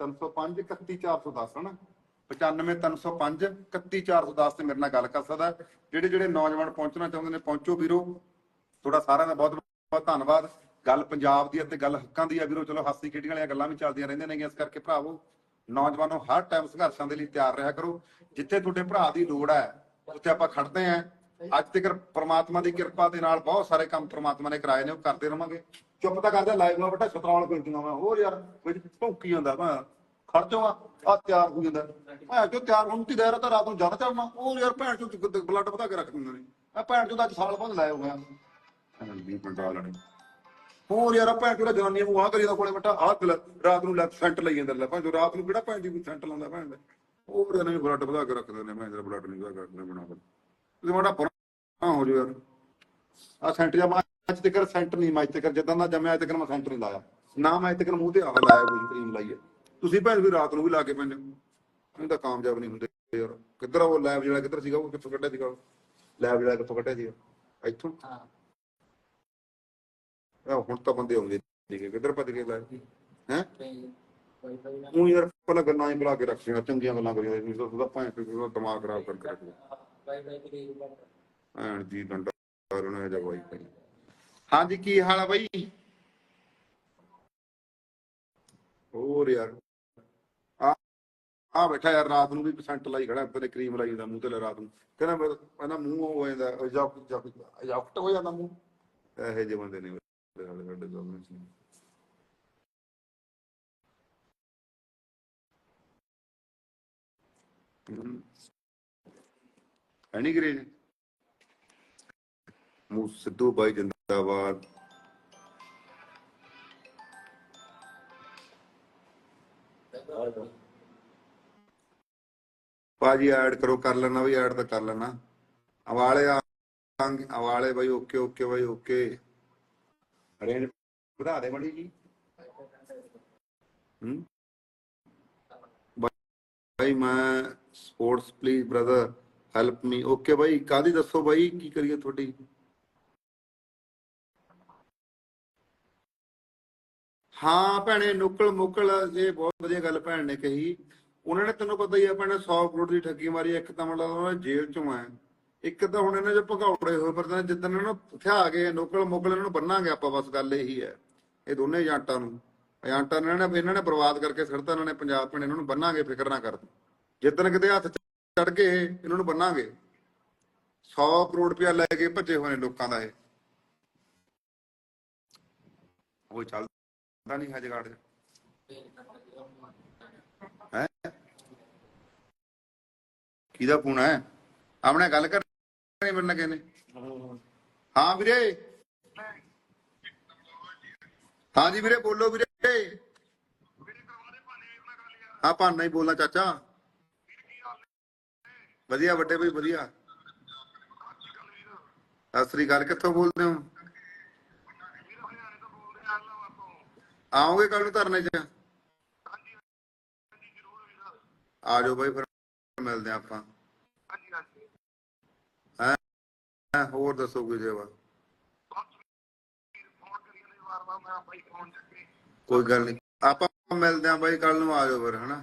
305 31410 ਹਨਾ? 95305 31410 ਤੇ ਮੇਰੇ ਨਾਲ ਗੱਲ ਕਰ ਸਕਦਾ ਜਿਹੜੇ ਜਿਹੜੇ ਨੌਜਵਾਨ ਪਹੁੰਚਣਾ ਚਾਹੁੰਦੇ ਨੇ, ਪਹੁੰਚੋ ਵੀਰੋ। ਤੁਹਾਡਾ ਸਾਰਿਆਂ ਦਾ ਬਹੁਤ ਬਹੁਤ ਧੰਨਵਾਦ। ਗੱਲ ਪੰਜਾਬ ਦੀ ਹੈ ਗੱਲ ਹੱਕਾਂ ਦੀ ਆ ਵੀਰੋ। ਚਲੋ, ਹਾਸੀ ਖੇਡੀਆਂ ਵਾਲੀਆਂ ਗੱਲਾਂ ਵੀ ਚੱਲਦੀਆਂ ਰਹਿੰਦੀਆਂ ਨੇ ਇਸ ਕਰਕੇ ਭਰਾਵੋ। ਨੌਜਵਾਨੋ ਹਰ ਟਾਈਮ ਸੰਘਰਸ਼ਾਂ ਦੇ ਲਈ ਤਿਆਰ ਰਿਹਾ ਕਰੋ। ਜਿੱਥੇ ਤੁਹਾਡੇ ਭਰਾ ਦੀ ਲੋੜ ਹੈ, ਉੱਥੇ ਆਪਾਂ ਖੜਦੇ ਆਂ ਅੱਜ ਤੱਕ ਪ੍ਰਮਾਤਮਾ ਦੀ ਕਿਰਪਾ ਦੇ ਨਾਲ ਬਹੁਤ ਸਾਰੇ ਕੰਮ ਪ੍ਰਮਾਤਮਾ ਨੇ ਕਰਾਏ ਨੇ, ਉਹ ਕਰਦੇ ਰਵਾਂਗੇ। ਚੁੱਪ ਤਾਂ ਕਰਦੇ ਲਾਈਵ ਨਾਲ ਬੇਟਾ ਸਤਰਾਲ ਪੇਂਟਿੰਗਾਂ ਮੈਂ ਹੋਰ ਯਾਰ ਵਿੱਚ ਭੌਂਕੀ ਜਾਂਦਾ ਮੈਂ ਖੜ ਆ ਤਿਆਰ ਹੋ ਜਾਂਦਾ। ਮੈਂ ਜੋ ਤਿਆਰ ਹੁਣ ਤੀ ਦੇਰ ਤਾਂ ਰਾਤ ਨੂੰ ਜਦ ਚੜਨਾ ਉਹ ਯਾਰ, ਭੈਣ ਚੋਂ ਬਲੱਡ ਵਧਾ ਕੇ ਰੱਖ ਦਿੰਦੇ ਨੇ। ਆ ਭੈਣ ਚੋਂ ਤਾਂ ਅੱਜ ਸਾਲ ਬਾਅਦ ਲਾਇਆ ਹੋਇਆ। ਵੀ ਪੰਡਾ ਲੜੇ ਹੋਰ ਯਾਰ ਭੈਣ ਚੋਂ ਤਾਂ ਜਨਾਨੀਆਂ ਨੂੰ ਆਹ ਕਰੀ ਕੋਲੇ ਬੱਟਾ ਆਹ ਰਾਤ ਨੂੰ ਲੈਫਟ ਸੈਂਟ ਲਈ ਜਾਂਦਾ, ਲੈ ਭੈਣ ਚੋਂ ਰਾਤ ਨੂੰ ਕਿਹੜਾ ਭੈਣ ਦੀ ਸੈਂਟ ਲਾਉਂਦਾ, ਭੈਣ ਦਾ? ਹੋਰ ਇਹਨਾਂ ਵੀ ਬਲੱਡ ਵਧਾ ਕੇ ਰੱਖਦੇ ਨੇ ਮੈਂ ਜਰਾ ਬਲੱਡ ਨਹੀਂ ਵਧਾ ਕੇ ਬਣਾ ਕੇ। ਤੇ ਮਾੜਾ ਹੋ ਜੂ ਯਾਰ ਆ ਸੈਂਟ ਜਾਂ ਅੱਜ ਤੱਕ ਸੈਂਟ ਨਹੀਂ ਮੈਂ ਅੱਜ ਤੱਕ ਜਦੋਂ ਦਾ ਜੰਮਿਆ ਅੱਜ ਤੱਕ ਮੈਂ ਸੈਂਟ ਨਹੀਂ ਲਾਇਆ। ਨਾ ਮੈਂ ਅੱਜ ਤੱਕ ਮੂੰਹ ਤੇ ਆਹ ਲਾਇਆ ਕੋਈ ਕਰੀਮ ਲਾਈ ਹੈ ਤੁਸੀਂ ਭੈਣ ਵੀ ਰਾਤ ਨੂੰ ਵੀ ਲਾ ਕੇ ਪੈਂਦੇ ਹੋ। ਇਹ ਤਾਂ ਕਾਮਯਾਬ ਨਹੀਂ ਹੁੰਦੇ ਯਾਰ। ਕਿੱਧਰ ਉਹ ਲੈਬ ਜਿਹੜਾ ਕਿੱਧਰ ਸੀਗਾ ਉਹ ਕਿੱਥੋਂ ਕੱਢਿਆ ਸੀਗਾ? ਲੈਬ ਜਿਹੜਾ ਕਿੱਥੋਂ ਕੱਢਿਆ ਸੀਗਾ? ਇੱਥੋਂ? ਹਾਂ। ਹੁਣ ਤਾਂ ਬੰਦੇ ਆਉਂਦੇ ਸੀਗੇ ਕਿੱਧਰ ਭੱਜ ਗਏ ਲੈ ਹੈ? ਤੇ ਉਹ ਯਾਰ ਪਹਿਲਾਂ ਗੱਲਾਂ ਹੀ ਬੁਲਾ ਕੇ ਰੱਖੀਆਂ ਚੰਗੀਆਂ ਗੱਲਾਂ ਕਰੀਆਂ। ਨਹੀਂ ਤਾਂ ਉਹਦਾ ਭਾਂ ਤੇ ਦਿਮਾਗ ਖਰਾਬ ਕਰਕੇ ਰੱਖਿਆ ਵਾਈਫਾਈ ਤੇ ਗਈ ਬਟ ਭੈਣ ਦੀ ਡੰਡਾ ਉਹਨੇ ਜਗਵਾਈ ਪਈ ਹਾਂਜੀ, ਕੀ ਹਾਲ ਆ ਬਾਈ? ਹੋਰ ਯਾਰ। ਆ ਆ ਬੈਠਾ ਯਾਰ, ਰਾਤ ਨੂੰ ਵੀ ਪਰਸੈਂਟ ਲਾਈ ਖੜਾ ਤੇਰੇ ਕਰੀਮ ਲਾਈ ਜਾਂਦਾ ਮੂੰਹ ਤੇ ਰਾਤ ਨੂੰ। ਕਹਿੰਦਾ ਮੇਰਾ ਕਹਿੰਦਾ ਮੂੰਹ ਹੋ ਜਾਂਦਾ ਜੱਕ ਜੱਕ ਹੋ ਜਾਂਦਾ ਮੂੰਹ। ਇਹੋ ਜਿਹੇ ਬੰਦੇ ਨੇ ਸਾਡੇ ਸਾਡੇ ਦੋਵੇਂ ਸੀ ਐਨੀ ਗਰੇਜ ਮੂ ਸਿੱਧੂ ਬਾਈ ਜਿੰਦਾਬਾਦ। ਬਾਜੀ ਐਡ ਕਰੋ, ਕਰ ਲੈਣਾ ਵੀ ਐਡ ਤਾਂ ਕਰ ਲੈਣਾ। ਅਵਾਲੇ ਅਵਾਲੇ ਬਾਈ ਓਕੇ ਓਕੇ ਬਾਈ ਓਕੇ ਰੇਂਜ ਵਧਾ ਦੇ ਮੜੀ ਜੀ। ਹੂੰ? ਬਾਈ, ਮੈਂ sports please brother help me okay ਬਾਈ ਕਾਦੀ ਦੱਸੋ ਬਾਈ, ਕੀ ਕਰੀਏ ਤੁਹਾਡੀ? ਹਾਂ ਭੈਣੇ ਨੁਕਲ ਮੁਕਲ ਇਹ ਬਹੁਤ ਵਧੀਆ ਗੱਲ ਭੈਣ ਨੇ ਕਹੀ। ਉਹਨਾਂ ਨੇ ਤੈਨੂੰ ਪਤਾ ਹੀ ਆ ਭੈਣੇ 100 ਕਰੋੜ ਦੀ ਠੱਗੀ ਮਾਰੀ, ਇੱਕ ਤਾਂ ਮਤਲਬ ਉਹਨਾਂ ਜੇਲ੍ਹ ਚੋਂ ਆ ਇੱਕ ਤਾਂ ਹੁਣ ਇਹਨਾਂ ਦੇ ਭਗੌੜੇ ਹੋਏ ਫਿਰਦੇ ਨੇ, ਜਿੱਦਣ ਇਹਨਾਂ ਨੂੰ ਹਥਿਆ ਗਏ ਨੁਕਲ ਮੁਕਲ ਇਹਨਾਂ ਨੂੰ ਬੰਨਾਂਗੇ ਆਪਾਂ, ਬਸ ਗੱਲ ਇਹੀ ਹੈ। ਇਹ ਦੋਨੇ ਏਜੰਟਾਂ ਨੂੰ। ਏਜੰਟਾਂ ਨੇ ਇਹਨਾਂ ਨੇ ਬਰਬਾਦ ਕਰਕੇ ਸਿਰਤਾ ਇਹਨਾਂ ਨੇ ਪੰਜਾਬ ਭੈਣੇ, ਇਹਨਾਂ ਨੂੰ ਬੰਨਾਂਗੇ, ਫਿਕਰ ਨਾ ਕਰ। ਜਿੱਦਣ ਕਿਤੇ ਹੱਥ ਚੜ ਕੇ ਇਹਨਾਂ ਨੂੰ ਬੰਨਾਂਗੇ। 100 ਕਰੋੜ ਰੁਪਇਆ ਲੈ ਕੇ ਭੱਜੇ ਹੋਏ ਨੇ ਲੋਕਾਂ ਦਾ ਇਹ। ਉਹ ਚੱਲਦਾ ਨਹੀਂ ਹੈ ਜਗਾੜ ਹੈ? ਕਿਹਦਾ ਫੋਨ ਹੈ? ਆਪਣੇ ਗੱਲ ਕਰਨੀ ਮੇਰੇ ਨਾਲ ਕਹਿੰਦੇ ਹਾਂ ਵੀਰੇ। ਹਾਂ ਜੀ ਵੀਰੇ, ਬੋਲੋ ਵੀਰੇ। ਹਾਂ, ਭਾਨਾ ਹੀ ਬੋਲਣਾ ਚਾਚਾ। ਵਧੀਆ, ਵੱਡੇ ਬਈ, ਵਧੀਆ। ਸਤਿ ਸ੍ਰੀ ਅਕਾਲ, ਕਿੱਥੋਂ ਬੋਲਦੇ ਹੋ? ਆਓਗੇ ਕੱਲ ਨੂੰ ਧਰਨੇ 'ਚ? ਆ ਜਾਓ ਬਾਈ ਫਿਰ ਮਿਲਦੇ ਆਪਾਂ। ਹੈਂ? ਹੋਰ ਦੱਸੋ ਕੋਈ ਸੇਵਾ? ਕੋਈ ਗੱਲ ਨਹੀਂ। ਆਪਾਂ ਮਿਲਦੇ ਹਾਂ ਬਾਈ ਕੱਲ ਨੂੰ ਆ ਜਾਓ ਫਿਰ ਹਨਾ?